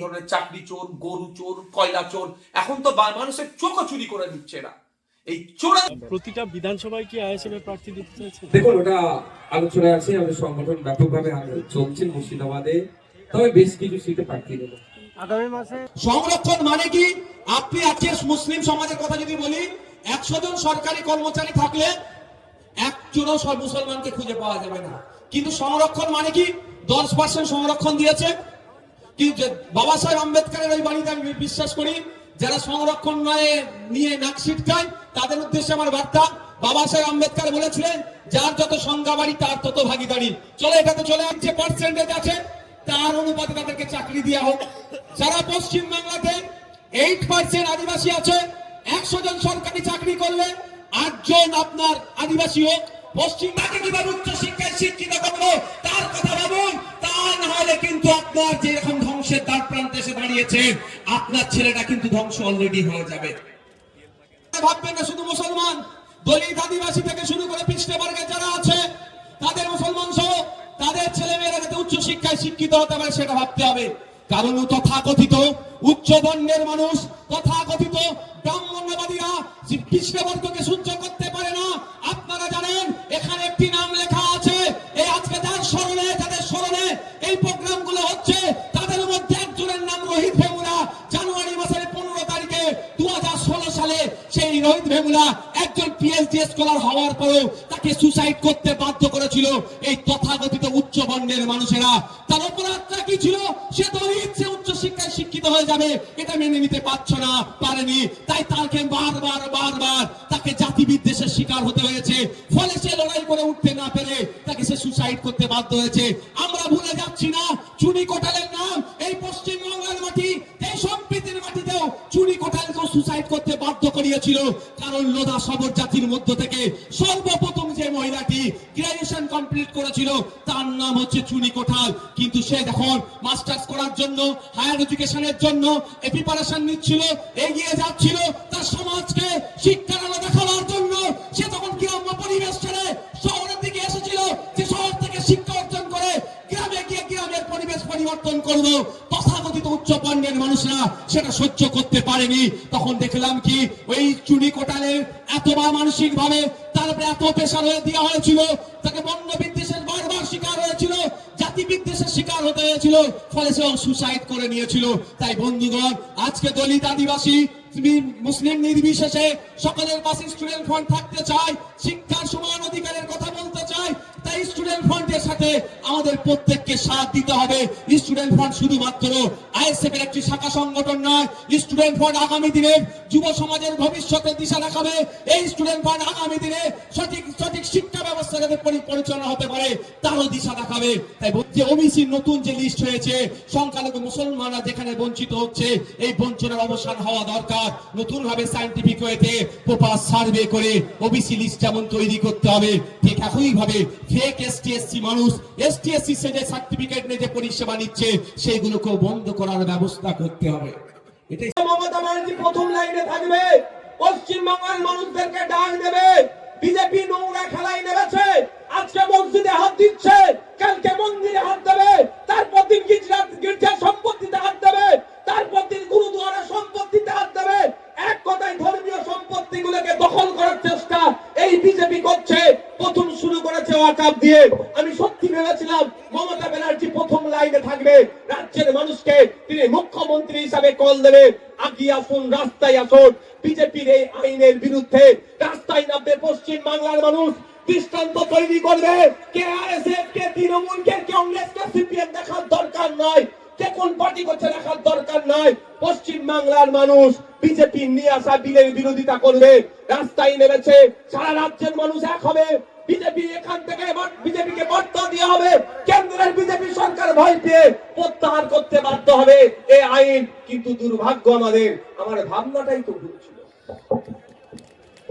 ধরনের চাকরি চোর গরু চোর কয়লা চোর এখন তো মানুষের চোখও চুরি করে দিচ্ছে এরা। এই চোরা প্রতিটা বিধানসভায় কি আইএসএফ এর প্রার্থী দিতে চাইছে? দেখুন ওটা আলোচনায় আছে আমাদের সংগঠন ব্যাপকভাবে চলছে মুর্শিদাবাদে। তবে বেশ কিছু সিটে প্রার্থী দেবো। আগামী মাসে সংরক্ষণ মানে কি? আপনি আজকে মুসলিম সমাজের কথা যদি বলি একশো জন সরকারি কর্মচারী থাকলে একজনও সব মুসলমানকে খুঁজে পাওয়া যাবে না। কিন্তু সংরক্ষণ মানে কি? দশ পার্সেন্ট সংরক্ষণ দিয়েছে কিন্তু বাবা সাহেব আম্বেদকরের ওই বাণীতে আমি বিশ্বাস করি, যারা সংরক্ষণ নয়, নিয়ে নাক ছিটকায়, তাদের উদ্দেশ্যে আমার বার্তা। বাবা সাহেব আম্বেদকর বলেছিলেন, যার যত সংজ্ঞা বাড়ি, তার তত ভাগিদারি। চলে, এটা তো চলে যে পার্সেন্টেজ আছে। তার অনুপাতে তাদেরকে চাকরি দেওয়া হোক। সারা এইট পার্সেন্ট আদিবাসী আছে। একশো জন সরকারি চাকরি করলে আটজন আপনার আদিবাসী হোক। পশ্চিমবাংলাকে কীভাবে উচ্চ শিক্ষায় শিক্ষিত করব? তার কথা ভাবুন। তাদের মুসলমান সহ তাদের ছেলে মেয়েরা উচ্চ শিক্ষায় শিক্ষিত হতে পারে, সেটা ভাবতে হবে। কারণ তথাকথিত উচ্চ বর্ণের মানুষ, তথাকথিত ব্রাহ্মণ্যবাদীরা, যে পিছড়ে বর্গকে সহ্য করতে স্কলার হওয়ার পরেও তাকে সুসাইড করতে বাধ্য করেছিল এই তথাকথিত উচ্চ বর্ণের মানুষেরা। তার অপরাধটা কি ছিল? সে দলিত সে উচ্চ শিক্ষায় শিক্ষিত হয়ে যাবে। এটা মেনে নিতে পারছ না, পারেনি। তাই তাকে বারবার বারবার তাকে জাতি বিদ্বেষের শিকার হতে হয়েছে। ফলে সে লড়াই করে উঠতে না পেরে তাকে সে সুসাইড করতে বাধ্য হয়েছে। আমরা ভুলে যাচ্ছি না, চুনি কোটালের নাম এই পশ্চিম বাংলার মাটি। এই সম্প্রীতির মাটিতেও চুনি কোটালকেও সুসাইড করতে বাধ্য করিয়েছিল। কারণ সবর জাতির মধ্য থেকে সর্বপ্রথম যে মহিলাটি গ্রাজুয়েশন কমপ্লিট করেছিল, তার নাম হচ্ছে চুনি কোঠাল। কিন্তু সে এখন মাস্টার্স করার জন্য হায়ার এডুকেশনের জন্য প্রিপারেশন নিচ্ছিল, এগিয়ে যাচ্ছিল এতবার মানসিক ভাবে তারপরে এত পেশার হয়ে দেওয়া হয়েছিল, তাকে বন্য বিদ্বেষের বারবার শিকার হয়েছিল, জাতি বিদ্বেষের শিকার হতে হয়েছিল, ফলে সে সুসাইড করে নিয়েছিল। তাই বন্ধুগণ, আজকে দলিত আদিবাসী মুসলিম নির্বিশেষে সকলের পাশে স্টুডেন্ট ফান্ড থাকতে চায়, শিক্ষার সমান অধিকারের কথা তাই স্টুডেন্ট ফান্ডের সাথে আমাদের প্রত্যেককে সাথ দিতে হবে। স্টুডেন্ট ফান্ড শুধুমাত্র আইএসএফ এর একটি শাখা সংগঠন নয় স্টুডেন্ট ফান্ড আগামী দিনে যুব সমাজের ভবিষ্যতের দিশা দেখাবে। এই স্টুডেন্ট ফান্ড আগামী দিনে সঠিক সঠিক শিক্ষা ব্যবস্থা যাতে পরি- পরিচালনা হতে পারে, তারও দিশা দেখাবে। তাই যে ওবিসি নতুন যে লিস্ট হয়েছে, সংখ্যালঘু মুসলমানরা যেখানে বঞ্চিত হচ্ছে, এই বঞ্চনার অবসান হওয়া দরকার। নতুন ভাবে সায়েন্টিফিক ওয়েতে প্রপার সার্ভে করে ওবিসি লিস্ট যেমন তৈরি করতে হবে, ঠিক একই ভাবে ফেক এসটিএসসি মানুষ এসটিএসসি সে যে সার্টিফিকেট নিয়ে যে পরিষেবা নিচ্ছে, সেইগুলোকেও বন্ধ করার ব্যবস্থা করতে হবে। এটাই মমতা ব্যানার্জি প্রথম লাইনে থাকবে, পশ্চিমবঙ্গের মানুষদেরকে ডাক দেবে, বিজেপি নোংরা খেলায় নেমেছে, আজকে মসজিদে হাত দিচ্ছে, কালকে মন্দিরে হাত দেবে। দিয়ে আমি সত্যি ভেবেছিলাম মমতা ব্যানার্জি প্রথম লাইনে থাকবে। রাজ্যের মানুষকে তিনি মুখ্যমন্ত্রী হিসাবে কল দেবে। আগিয়ে আসুন, রাস্তায় আসুন। বিজেপির এই আইনের বিরুদ্ধে রাস্তায় নামবে পশ্চিম বাংলার মানুষ। দৃষ্টান্ত তৈরি করবে। কে কে সিপিএম দেখার দরকার নয় কে কোন পার্টি করছে দেখার দরকার নয় পশ্চিম বাংলার মানুষ বিজেপি নিয়ে আসা বিলের বিরোধিতা করবে। রাস্তায় নেমেছে সারা রাজ্যের মানুষ এক হবে। বিজেপি এখান থেকে বিজেপিকে বার্তা দেওয়া হবে। কেন্দ্রের বিজেপি সরকার ভয় পেয়ে প্রত্যাহার করতে বাধ্য হবে। এই আইন কিন্তু দুর্ভাগ্য আমাদের। আমার ভাবনাটাই তো ভুল ছিল।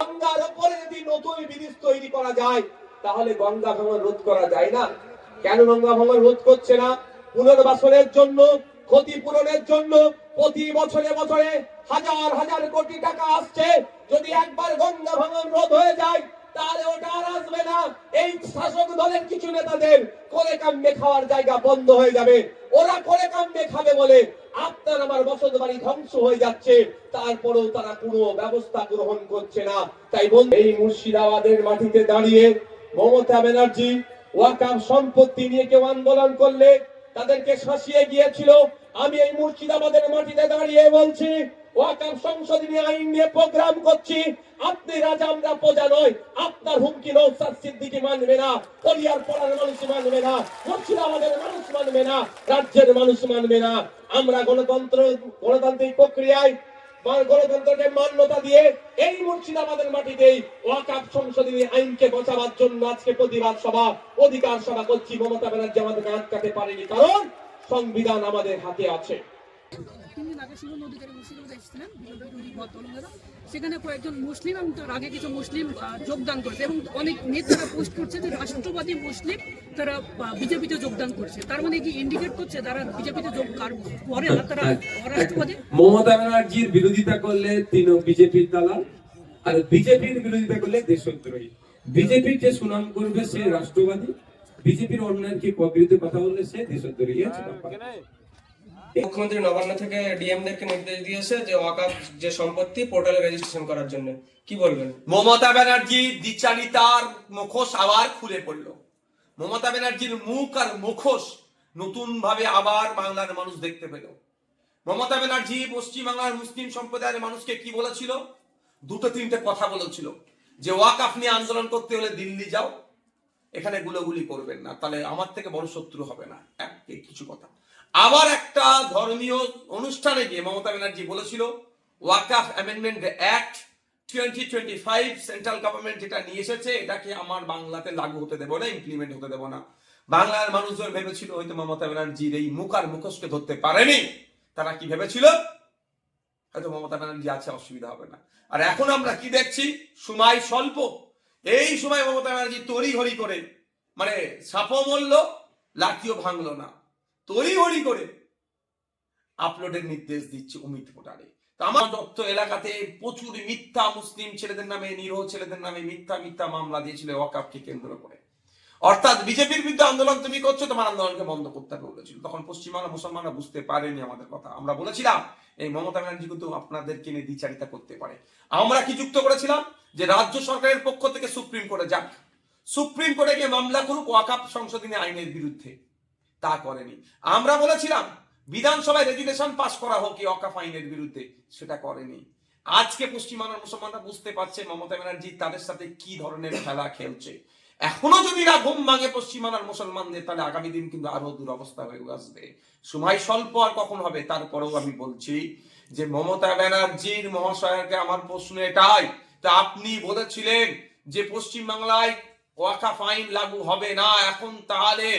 গঙ্গার উপরে যদি নতুন ব্রিজ তৈরি করা যায়, তাহলে গঙ্গা ভাঙন রোধ করা যায় না। কেন গঙ্গা ভাঙন রোধ করছে না? পুনর্বাসনের জন্য ক্ষতিপূরণের জন্য প্রতি বছরে বছরে হাজার হাজার কোটি টাকা আসছে। যদি একবার গঙ্গা ভাঙন রোধ হয়ে যায় তাহলে ওটা আর আসবে না। এই শাসক দলের কিছু নেতাদের করে কাম্যে খাওয়ার জায়গা বন্ধ হয়ে যাবে। ওরা করে কাম্যে খাবে বলে আপনার আমার বসত বাড়ি ধ্বংস হয়ে যাচ্ছে। তারপরেও তারা কোনো ব্যবস্থা গ্রহণ করছে না। তাই এই মুর্শিদাবাদের মাটিতে দাঁড়িয়ে মমতা ব্যানার্জি ওয়াকাফ সম্পত্তি নিয়ে কেউ আন্দোলন করলে তাদেরকে শাসিয়ে গিয়েছিল। আমি এই মুর্শিদাবাদের মাটিতে দাঁড়িয়ে বলছি ওয়াকাফ সংশোধনী আইন নিয়ে প্রোগ্রাম করছি। আপনি রাজা, আমরা প্রজা নয়। আপনার হুমকি নৌসাদ সিদ্দিকি মানবে না। পরিয়ার পড়ার মানুষ মানবে না। মুর্শিদাবাদের মানুষ মানবে না। রাজ্যের মানুষ মানবে না। আমরা গণতন্ত্র, গণতান্ত্রিক প্রক্রিয়ায় গণতন্ত্রকে মান্যতা দিয়ে এই মুর্শিদাবাদের মাটিতেই ওয়াকাফ সংশোধনী আইনকে বাঁচাবার জন্য আজকে প্রতিবাদ সভা, অধিকার সভা করছি। মমতা ব্যানার্জি আমাদেরকে আটকাতে পারেনি, কারণ সংবিধান আমাদের হাতে আছে। তিন দিন আগে শুভন অধিকারী মুর্শিদাবাদে এসেছিলেন সেখানে কয়েকজন মুসলিম এবং তার আগে কিছু মুসলিম যোগদান করেছে এবং অনেক নেতারা পোস্ট করছে যে রাষ্ট্রবাদী মুসলিম তারা বিজেপিতে যোগদান করছে। তার মানে কি ইন্ডিকেট করছে তারা বিজেপিতে যোগ কার- না তারা অরাষ্ট্রবাদী মমতা ব্যানার্জির বিরোধিতা করলে তিনি বিজেপির দালাল আর বিজেপির বিরোধিতা করলে দেশদ্রোহী। বিজেপির যে সুনাম করবে সে রাষ্ট্রবাদী বিজেপির অন্যের কি বিরুদ্ধে কথা বললে সে দেশদ্রোহী ব্যাপার। মুখ্যমন্ত্রী নবান্ন থেকে ডিএমদেরকে নির্দেশ দিয়েছে যে ওয়াকাফ যে সম্পত্তি পোর্টালে রেজিস্ট্রেশন করার জন্য। কি বলবেন? মমতা ব্যানার্জি দ্বিচারিতার মুখোশ আবার খুলে পড়ল। মমতা ব্যানার্জির মুখ আর মুখোশ নতুন ভাবে আবার বাংলার মানুষ দেখতে পেল। মমতা ব্যানার্জি পশ্চিমবাংলার মুসলিম সম্প্রদায়ের মানুষকে কি বলেছিল? দুটো তিনটে কথা বলেছিল। যে ওয়াকাফ নিয়ে আন্দোলন করতে হলে দিল্লি যাও, এখানে গুলোগুলি করবেন না, তাহলে আমার থেকে বড় শত্রু হবে না। এক কিছু কথা। আবার একটা ধর্মীয় অনুষ্ঠানে গিয়ে মমতা ব্যানার্জি বলেছিল, Waqf amendment act twenty twenty five central government যেটা নিয়ে এসেছে, এটাকে আমার বাংলাতে লাগু হতে দেবো না ইমপ্লিমেন্ট হতে দেবো না। বাংলার মানুষজন ভেবেছিল হয়তো মমতা ব্যানার্জির এই মুখ আর মুখোশকে ধরতে পারেনি। তারা কি ভেবেছিল? হয়তো মমতা ব্যানার্জি আছে, অসুবিধা হবে না। আর এখন আমরা কি দেখছি? সময় স্বল্প। এই সময় মমতা ব্যানার্জি তড়ি হরি করে মানে সাপও মরল, লাঠিও ভাঙলো না। তড়ি ঘড়ি করে আপলোডের নির্দেশ দিচ্ছে অমিত পোটারে আমার দত্ত এলাকাতে প্রচুর মিথ্যা মুসলিম ছেলেদের নামে, নিরহ ছেলেদের নামে মিথ্যা মিথ্যা মামলা দিয়েছিল ওয়াকাপকে কেন্দ্র করে। অর্থাৎ বিজেপির বিরুদ্ধে আন্দোলন তুমি করছ, তোমার আন্দোলনকে বন্ধ করতে হবে বলেছিল। তখন পশ্চিমবাংলা মুসলমানরা বুঝতে পারেনি আমাদের কথা। আমরা বলেছিলাম, এই মমতা ব্যানার্জি কিন্তু আপনাদেরকে নিয়ে দ্বিচারিতা করতে পারে। আমরা কি যুক্ত করেছিলাম? যে রাজ্য সরকারের পক্ষ থেকে সুপ্রিম কোর্টে যাক। সুপ্রিম কোর্টে গিয়ে মামলা করুক ওয়াকাপ সংশোধনী আইনের বিরুদ্ধে। তা করেনি। আমরা বলেছিলাম, বিধানসভায় রেজুলেশন পাস করা হোক এই অকাফ আইনের বিরুদ্ধে, সেটা করেনি। আজকে পশ্চিমবাংলার মুসলমানরা বুঝতে পারছে, মমতা ব্যানার্জি তাদের সাথে কি ধরনের খেলা খেলছে। এখনও যদি না ঘুম ভাঙে পশ্চিমবাংলার মুসলমানদের, তাহলে আগামী দিন কিন্তু আরও দুরবস্থা হয়ে আসবে। সময় স্বল্প আর কখন হবে, তারপরেও আমি বলছি যে মমতা ব্যানার্জির মহাশয়কে আমার প্রশ্ন এটাই, তা আপনি বলেছিলেন যে পশ্চিমবাংলায় ওয়াকাফ ফাইন লাগু হবে না, এখন তাহলে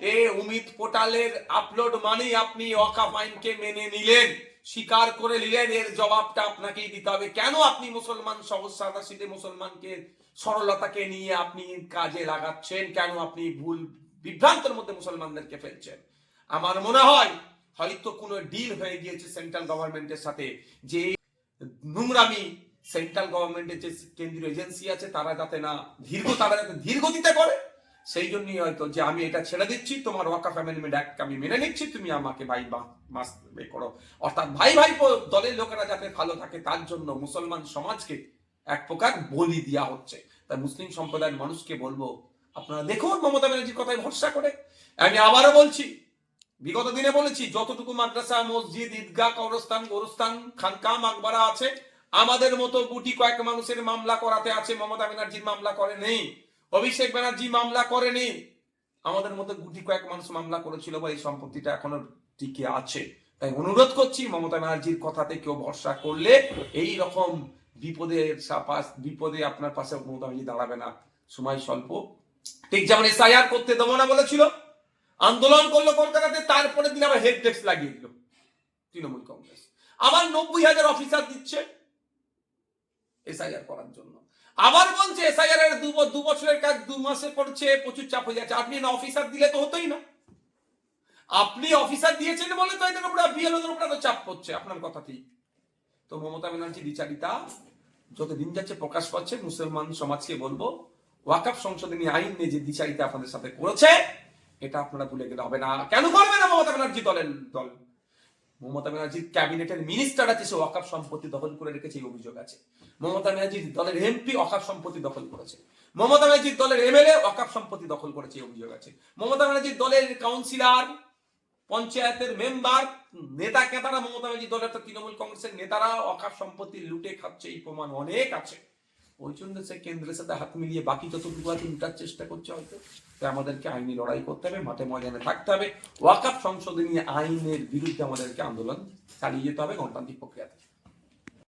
এ উমিত পোর্টালের আপলোড মানেই আপনি ওয়াকাফ আইনকে মেনে নিলেন, স্বীকার করে নিলেন, এর জবাবটা আপনাকেই দিতে হবে। কেন আপনি মুসলমান সহজ সাদা মুসলমানকে, সরলতাকে নিয়ে আপনি কাজে লাগাচ্ছেন? কেন আপনি ভুল বিভ্রান্তের মধ্যে মুসলমানদেরকে ফেলছেন? আমার মনে হয়, হয়তো কোনো ডিল হয়ে গিয়েছে সেন্ট্রাল গভর্নমেন্টের সাথে, যে নোংরামি সেন্ট্রাল গভর্নমেন্টের যে কেন্দ্রীয় এজেন্সি আছে, তারা যাতে না দীর্ঘ তারা যাতে ধীর গতিতে করে সেই জন্যই হয়তো যে আমি এটা ছেড়ে দিচ্ছি, তোমার ওয়াকাফ অ্যামেন্ডমেন্ট অ্যাক্ট আমি মেনে নিচ্ছি, তুমি আমাকে ভাই মাস করো। অর্থাৎ ভাই ভাই দলের লোকেরা যাতে ভালো থাকে, তার জন্য মুসলমান সমাজকে এক প্রকার বলি দেওয়া হচ্ছে। তাই মুসলিম সম্প্রদায়ের মানুষকে বলব, আপনারা দেখুন মমতা ব্যানার্জির কথায় ভরসা করে। আমি আবারও বলছি, বিগত দিনে বলেছি, যতটুকু মাদ্রাসা, মসজিদ, ঈদগাহ, কবরস্থান, গোরস্থান, খানকা মাকবারা আছে, আমাদের মতো গুটি কয়েক মানুষের মামলা করাতে আছে, মমতা ব্যানার্জির মামলা করে নেই। অভিষেক ব্যানার্জি মামলা করেনি। আমাদের মতো গুটি কয়েক মানুষ মামলা করেছিল বা এই সম্পত্তিটা এখনও টিকে আছে। তাই অনুরোধ করছি মমতা ব্যানার্জির কথাতে কেউ ভরসা করলে এই রকম বিপদের বিপদে আপনার পাশে মমতা ব্যানার্জি দাঁড়াবে না। সময় স্বল্প। ঠিক যেমন এসআইআর করতে দেবো না বলেছিল। আন্দোলন করল কলকাতাতে তারপরে দিন আবার হেড ডেস্ক লাগিয়ে দিল তৃণমূল কংগ্রেস। আবার নব্বই হাজার অফিসার দিচ্ছে। এসআইআর করার জন্য। আবার বলছে এসআইআর এর দু বছরের কাজ দু মাসে করছে প্রচুর চাপ হয়ে যাচ্ছে। আপনি না অফিসার দিলে তো হতোই না। আপনি অফিসার দিয়েছেন বলে তো এদের উপরে বিএলওদের উপরে তো চাপ পড়ছে। আপনার কথা ঠিক। তো মমতা ব্যানার্জি, বিচারিতা, যত দিন যাচ্ছে প্রকাশ পাচ্ছে, মুসলমান সমাজকে বলব ওয়াকাফ সংশোধনী আইন নিয়ে যে দ্বিচারিতা আপনাদের সাথে করেছে, এটা আপনারা ভুলে গেলে হবে না। কেন করবে না মমতা ব্যানার্জি দলের দল? মমতা ব্যানার্জির ক্যাবিনেটের মিনিস্টার আছে, সে ওয়াকাফ সম্পত্তি দখল করে রেখেছে, এই অভিযোগ আছে। মমতা ব্যানার্জির দলের এমপি অকাপ সম্পত্তি দখল করেছে। মমতা ব্যানার্জির দলের এমএলএ ওয়াকাফ সম্পত্তি দখল করেছে, এই অভিযোগ আছে। মমতা ব্যানার্জির দলের কাউন্সিলর পঞ্চায়েতের মেম্বার নেতা কেতারা মমতা ব্যানার্জির দলের তৃণমূল কংগ্রেসের নেতারা অকাপ সম্পত্তি লুটে খাচ্ছে, এই প্রমাণ অনেক আছে। ওই জন্য সে কেন্দ্রের সাথে হাত মিলিয়ে বাকি যতটুকু আছে লুটার চেষ্টা করছে হয়তো। তাই আমাদেরকে আইনি লড়াই করতে হবে, মাঠে ময়দানে থাকতে হবে। ওয়াকাপ সংশোধনী আইনের বিরুদ্ধে আমাদেরকে আন্দোলন চালিয়ে যেতে হবে, গণতান্ত্রিক প্রক্রিয়াতে